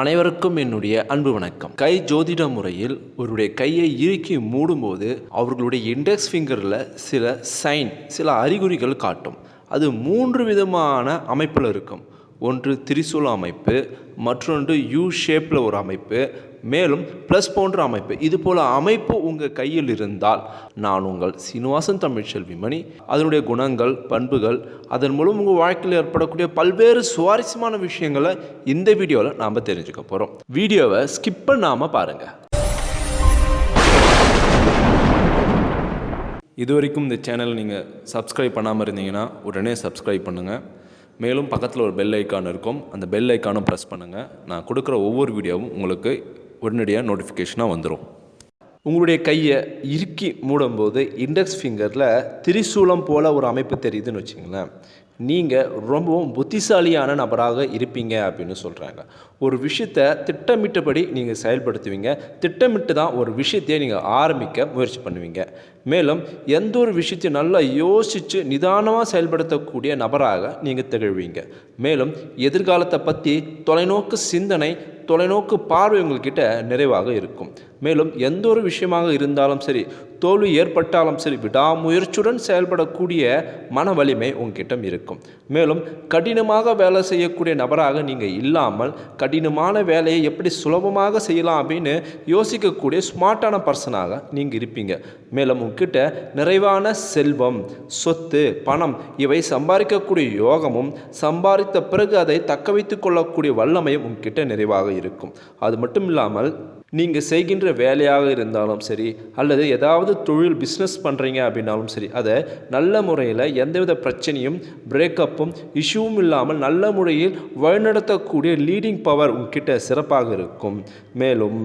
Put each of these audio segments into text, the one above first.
அனைவருக்கும் என்னுடைய அன்பு வணக்கம். கை ஜோதிட முறையில் ஒருவருடைய கையை இறுக்கி மூடும்போது அவர்களுடைய இண்டெக்ஸ் ஃபிங்கரில் சில சைன் சில அறிகுறிகள் காட்டும். அது மூன்று விதமான அமைப்பில் இருக்கும். ஒன்று திரிசூல அமைப்பு மற்றொன்று யூ ஷேப்பில் ஒரு அமைப்பு மேலும் ப்ளஸ் போன்ற அமைப்பு. இது போல் அமைப்பு உங்கள் கையில் இருந்தால் நான் உங்கள் சீனிவாசன் தமிழ்ச்செல்வி மணி அதனுடைய குணங்கள் பண்புகள் அதன் மூலம் உங்கள் வாழ்க்கையில் ஏற்படக்கூடிய பல்வேறு சுவாரஸ்யமான விஷயங்களை இந்த வீடியோவில் நாம் தெரிஞ்சுக்க போகிறோம் வீடியோவை ஸ்கிப் பண்ணாமல் பாருங்கள் இது வரைக்கும் இந்த சேனலை நீங்கள் சப்ஸ்கிரைப் பண்ணாமல் இருந்தீங்கன்னா உடனே சப்ஸ்கிரைப் பண்ணுங்கள் மேலும் பக்கத்தில் ஒரு பெல் ஐக்கான் இருக்கும். அந்த பெல் ஐக்கானும் ப்ரெஸ் பண்ணுங்கள் நான் கொடுக்குற ஒவ்வொரு வீடியோவும் உங்களுக்கு உடனடியாக நோட்டிஃபிகேஷனாக வந்துடும் உங்களுடைய கையை இறுக்கி மூடும்போது இண்டெக்ஸ் ஃபிங்கரில் திரிசூலம் போல் ஒரு அமைப்பு தெரியுதுன்னு வச்சுங்களேன் நீங்கள் ரொம்பவும் புத்திசாலியான நபராக இருப்பீங்க அப்படின்னு சொல்கிறாங்க ஒரு விஷயத்தை திட்டமிட்டபடி நீங்கள் செயல்படுத்துவீங்க. திட்டமிட்டு தான் ஒரு விஷயத்தையே நீங்கள் ஆரம்பிக்க முயற்சி பண்ணுவீங்க. மேலும் எந்த ஒரு விஷயத்தையும் நல்லா யோசித்து நிதானமாக செயல்படுத்தக்கூடிய நபராக நீங்கள் திகழ்வீங்க. மேலும் எதிர்காலத்தை பற்றி தொலைநோக்கு சிந்தனை தொலைநோக்கு பார்வை உங்கள்கிட்ட நிறைவாக இருக்கும். மேலும் எந்த ஒரு விஷயமாக இருந்தாலும் சரி தோல்வி ஏற்பட்டாலும் சரி விடாமுயற்சியுடன் செயல்படக்கூடிய மன வலிமை உங்ககிட்ட இருக்கும். மேலும் கடினமாக வேலை செய்யக்கூடிய நபராக நீங்கள் இல்லாமல் கடினமான வேலையை எப்படி சுலபமாக செய்யலாம் அப்படின்னு யோசிக்கக்கூடிய ஸ்மார்ட்டான பர்சனாக நீங்கள் இருப்பீங்க. மேலும் உங்ககிட்ட நிறைவான செல்வம் சொத்து பணம் இவை சம்பாதிக்கக்கூடிய யோகமும் சம்பாதித்த பிறகு அதை தக்க வைத்து கொள்ளக்கூடிய வல்லமையும் உங்ககிட்ட நிறைவாக இருக்கும். அது மட்டும் இல்லாமல் நீங்கள் செய்கின்ற வேலையாக இருந்தாலும் சரி அல்லது ஏதாவது தொழில் பிஸ்னஸ் பண்ணுறீங்க அப்படின்னாலும் சரி அதை நல்ல முறையில் எந்தவித பிரச்சனையும் பிரேக்கப்பும் இஷ்யூவும் இல்லாமல் நல்ல முறையில் வழிநடத்தக்கூடிய லீடிங் பவர் உங்ககிட்ட சிறப்பாக இருக்கும். மேலும்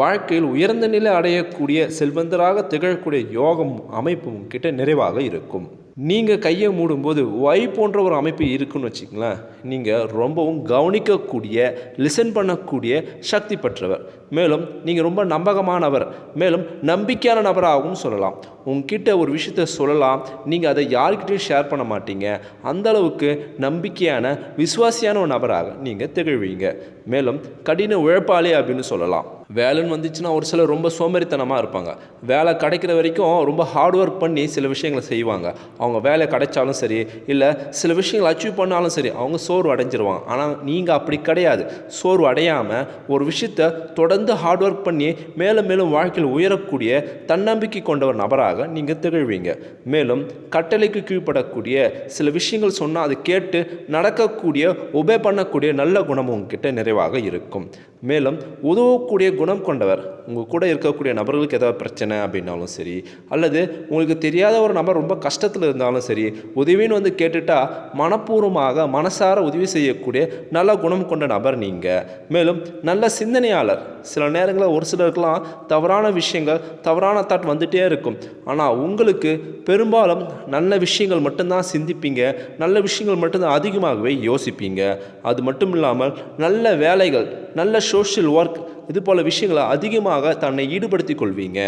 வாழ்க்கையில் உயர்ந்த நிலை அடையக்கூடிய செல்வந்தராக திகழக்கூடிய யோகம் அமைப்பு உங்ககிட்ட நிறைவாக இருக்கும். நீங்கள் கையை மூடும்போது ஒய் போன்ற ஒரு அமைப்பு இருக்குன்னு வச்சுங்களேன் நீங்கள் ரொம்பவும் கவனிக்கக்கூடிய லிசன் பண்ணக்கூடிய சக்தி பெற்றவர். மேலும் நீங்கள் ரொம்ப நம்பகமானவர். மேலும் நம்பிக்கையான நபராகவும் சொல்லலாம். உங்ககிட்ட ஒரு விஷயத்த சொல்லலாம். நீங்கள் அதை யார்கிட்டையும் ஷேர் பண்ண மாட்டீங்க. அந்த அளவுக்கு நம்பிக்கையான விசுவாசியான ஒரு நபராக நீங்கள் திகழ்வீங்க. மேலும் கடின உழைப்பாளி அப்படின்னு சொல்லலாம். வேலைன்னு வந்துச்சுன்னா ஒரு சிலர் ரொம்ப சோம்பேறித்தனமாக இருப்பாங்க. வேலை கிடைக்கிற வரைக்கும் ரொம்ப ஹார்ட் ஒர்க் பண்ணி சில விஷயங்களை செய்வாங்க. அவங்க வேலை கிடைச்சாலும் சரி இல்லை சில விஷயங்களை அச்சீவ் பண்ணாலும் சரி அவங்க சோர்வு அடைஞ்சிருவாங்க. ஆனால் நீங்கள் அப்படி கிடையாது. சோர்வு அடையாமல் ஒரு விஷயத்தை தொடர்ந்து ஹார்ட் ஒர்க் பண்ணி மேலும் மேலும் வாழ்க்கையில் உயரக்கூடிய தன்னம்பிக்கை கொண்ட ஒரு நபராக நீங்கள் திகழ்வீங்க. மேலும் கட்டளைக்கு கீழ்ப்படக்கூடிய சில விஷயங்கள் சொன்னால் அதை கேட்டு நடக்கக்கூடிய உபே பண்ணக்கூடிய நல்ல குணம் உங்ககிட்ட நிறைவாக இருக்கும். மேலும் உதவக்கூடிய குணம் கொண்டவர். உங்கள் கூட இருக்கக்கூடிய நபர்களுக்கு ஏதாவது பிரச்சனை அப்படின்னாலும் சரி அல்லது உங்களுக்கு தெரியாத ஒரு நபர் ரொம்ப கஷ்டத்தில் இருந்தாலும் சரி உதவின்னு வந்து கேட்டுட்டால் மனப்பூர்வமாக மனசார உதவி செய்யக்கூடிய நல்ல குணம் கொண்ட நபர் நீங்கள் மேலும் நல்ல சிந்தனையாளர். சில நேரங்களில் ஒரு சிலருக்கெல்லாம் தவறான விஷயங்கள் தவறான தாட் வந்துகிட்டே இருக்கும். ஆனால் உங்களுக்கு பெரும்பாலும் நல்ல விஷயங்கள் மட்டும்தான் சிந்திப்பீங்க. நல்ல விஷயங்கள் மட்டும்தான் அதிகமாகவே யோசிப்பீங்க. அது மட்டும் இல்லாமல் நல்ல வேலைகள் நல்ல சோஷியல் ஒர்க் இது போல் விஷயங்களை அதிகமாக தன்னை ஈடுபடுத்தி கொள்வீங்க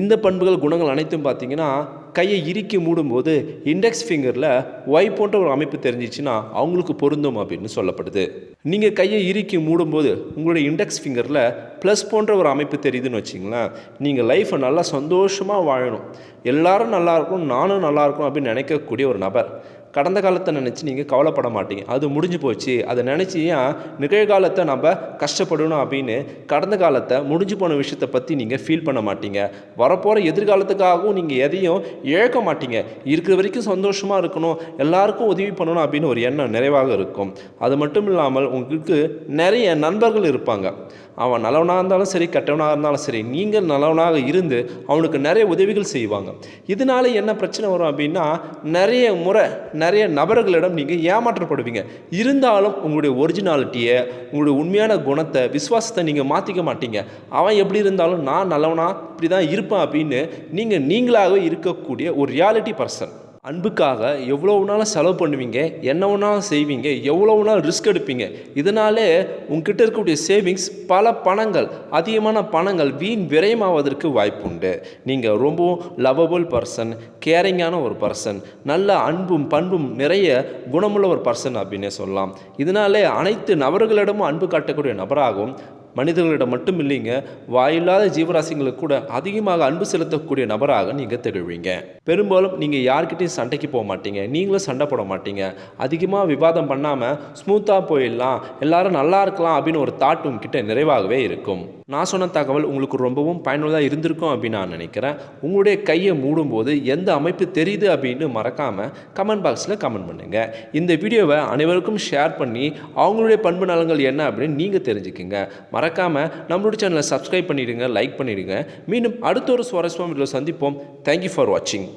இந்த பண்புகள் குணங்கள் அனைத்தும் பார்த்தீங்கன்னா கையை இறுக்கி மூடும்போது இண்டெக்ஸ் ஃபிங்கரில் ஒய் போன்ற ஒரு அமைப்பு தெரிஞ்சிச்சுன்னா அவங்களுக்கு பொருந்தும் அப்படின்னு சொல்லப்படுது. நீங்கள் கையை இறுக்கி மூடும்போது உங்களுடைய இண்டெக்ஸ் ஃபிங்கரில் ப்ளஸ் போன்ற ஒரு அமைப்பு தெரியுதுன்னு வச்சிங்களேன் நீங்கள் லைஃப்பை நல்லா சந்தோஷமாக வாழணும். எல்லாரும் நல்லா இருக்கணும் நானும் நல்லா இருக்கணும் அப்படின்னு நினைக்கக்கூடிய ஒரு நபர். கடந்த காலத்தை நினச்சி நீங்கள் கவலைப்பட மாட்டீங்க. அது முடிஞ்சு போச்சு. அதை நினச்சி ஏன் நிகழ்காலத்தை நம்ம கஷ்டப்படணும் அப்படின்னு கடந்த காலத்தை முடிஞ்சு போன விஷயத்தை பற்றி நீங்கள் ஃபீல் பண்ண மாட்டீங்க. வரப்போகிற எதிர்காலத்துக்காகவும் நீங்கள் எதையும் இழக்க மாட்டீங்க. இருக்கிற வரைக்கும் சந்தோஷமாக இருக்கணும். எல்லாருக்கும் உதவி பண்ணணும் அப்படின்னு ஒரு எண்ணம் நிறைவாக இருக்கும். அது மட்டும் இல்லாமல் உங்களுக்கு நிறைய நண்பர்கள் இருப்பாங்க. அவன் நல்லவனாக இருந்தாலும் சரி கெட்டவனாக இருந்தாலும் சரி நீங்கள் நல்லவனாக இருந்து அவனுக்கு நிறைய உதவிகள் செய்வாங்க. இதனால என்ன பிரச்சனை வரும் அப்படின்னா நிறைய முறை நிறைய நபர்களிடம் நீங்கள் ஏமாற்றப்படுவீங்க. இருந்தாலும் உங்களுடைய ஒரிஜினாலிட்டியை உங்களுடைய உண்மையான குணத்தை விசுவாசத்தை நீங்கள் மாற்றிக்க மாட்டீங்க. அவன் எப்படி இருந்தாலும் நான் நல்லவனா இப்படி தான் இருப்பேன் அப்படின்னு நீங்கள் நீங்களாகவே இருக்கக்கூடிய ஒரு ரியாலிட்டி பர்சன் அன்புக்காக எவ்வளோ நாளும் செலவு பண்ணுவீங்க என்ன வேணாலும் செய்வீங்க எவ்வளோ நாள் ரிஸ்க் எடுப்பீங்க. இதனாலே உங்ககிட்ட இருக்கக்கூடிய சேவிங்ஸ் பல பணங்கள் அதிகமான பணங்கள் வீண் விரயமாவதற்கு வாய்ப்புண்டு. நீங்கள் ரொம்பவும் லவபிள் பர்சன் கேரிங்கான ஒரு பர்சன் நல்ல அன்பும் பண்பும் நிறைய குணமுள்ள ஒரு பர்சன் அப்படின்னே சொல்லலாம். இதனாலே அனைத்து நபர்களிடமும் அன்பு காட்டக்கூடிய நபராகவும் மனிதர்களிடம் மட்டும் இல்லைங்க வாயில்லாத ஜீவராசிங்களுக்கு கூட அதிகமாக அன்பு செலுத்தக்கூடிய நபராக நீங்கள் திகழ்வீங்க. பெரும்பாலும் நீங்கள் யார்கிட்டையும் சண்டைக்கு போக மாட்டீங்க நீங்களும் சண்டை போட மாட்டீங்க. அதிகமாக விவாதம் பண்ணாமல் ஸ்மூத்தாக போயிடலாம் எல்லாரும் நல்லா இருக்கலாம் அப்படின்னு ஒரு தாட் உங்ககிட்ட நிறைவாகவே இருக்கும். நான் சொன்ன தகவல் உங்களுக்கு ரொம்பவும் பயனுள்ளதாக இருந்திருக்கும் அப்படின்னு நான் நினைக்கிறேன். உங்களுடைய கையை மூடும்போது எந்த அமைப்பு தெரியுது அப்படின்னு மறக்காமல் கமெண்ட் பாக்ஸில் கமெண்ட் பண்ணுங்கள் இந்த வீடியோவை அனைவருக்கும் ஷேர் பண்ணி அவங்களுடைய பண்பு நலங்கள் என்ன அப்படின்னு நீங்கள் தெரிஞ்சுக்குங்க. மறக்காமல் நம்மளுடைய சேனலை சப்ஸ்கிரைப் பண்ணிவிடுங்க லைக் பண்ணிவிடுங்க மீண்டும் அடுத்த ஒரு சுவாரஸ்யமாக வீடியோ சந்திப்போம். தேங்க்யூ ஃபார் வாட்சிங்